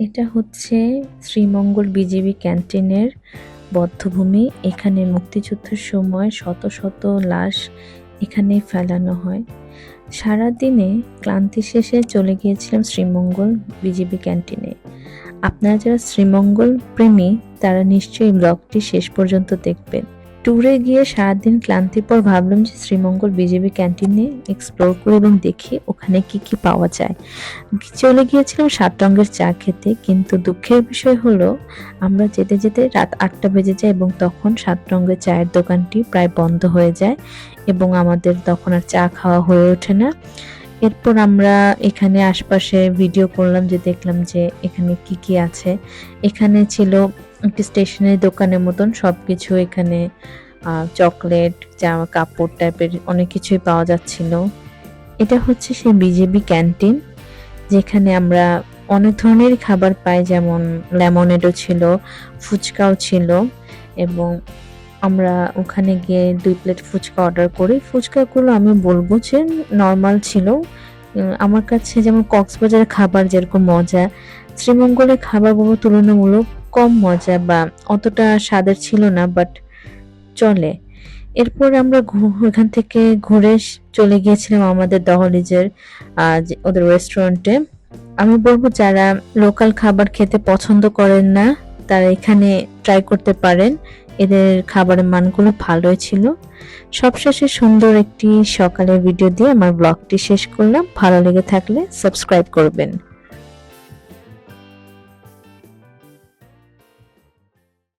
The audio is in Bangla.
এটা হচ্ছে শ্রীমঙ্গল বিজেপি ক্যান্টিনের বদ্ধভূমি। এখানে মুক্তিযুদ্ধের সময় শত শত লাশ এখানে ফেলানো হয়। সারাদিনে ক্লান্তি শেষে চলে গিয়েছিলাম শ্রীমঙ্গল বিজেপি ক্যান্টিনে। আপনারা যারা শ্রীমঙ্গল প্রেমী, তারা নিশ্চয়ই ব্লগটি শেষ পর্যন্ত দেখবেন। ট্যুরে গিয়ে সারাদিন ক্লান্তির পর ভাবলাম যে শ্রীমঙ্গল বিজেপি ক্যান্টিনে এক্সপ্লোর করে এবং দেখি ওখানে কি কি পাওয়া যায়। চলে গিয়েছিলাম সাত রঙের চা খেতে, কিন্তু দুঃখের বিষয় হলো আমরা যেতে যেতে রাত আটটা বেজে যায় এবং তখন সাত রঙের চায়ের দোকানটি প্রায় বন্ধ হয়ে যায় এবং আমাদের তখন আর চা খাওয়া হয়ে ওঠে না। এরপর আমরা এখানে আশপাশে ভিডিও করলাম যে দেখলাম যে এখানে কি কি আছে। এখানে ছিল একটি স্টেশনারি দোকানের মতন সব কিছু এখানে চকলেট, জামা কাপড় টাইপের অনেক কিছুই পাওয়া যাচ্ছিল। এটা হচ্ছে সেই বিজেপি ক্যান্টিন যেখানে আমরা অনেক ধরনের খাবার পাই, যেমন লেমনেডও ছিল, ফুচকাও ছিল, এবং আমরা ওখানে গিয়ে দুই প্লেট ফুচকা অর্ডার করি। ফুচকাগুলো আমি বলব যে নর্মাল ছিল। আমার কাছে যেমন কক্সবাজারের খাবার যেরকম মজা, শ্রীমঙ্গলের খাবারগুলো তুলনামূলক কম মজা বা অতটা স্বাদের ছিল না বাট চলে। এরপর আমরা ওখান থেকে ঘুরে চলে গিয়েছিলাম আমাদের দহলিজের ওদের রেস্টুরেন্টে আমি বলব যারা লোকাল খাবার খেতে পছন্দ করেন না, তারা এখানে ট্রাই করতে পারেন। এদের খাবারের মানগুলো ভালোই ছিল। সবশেষে সুন্দর একটি সকালের ভিডিও দিয়ে আমার ব্লগটি শেষ করলাম। ভালো লেগে থাকলে সাবস্ক্রাইব করবেন।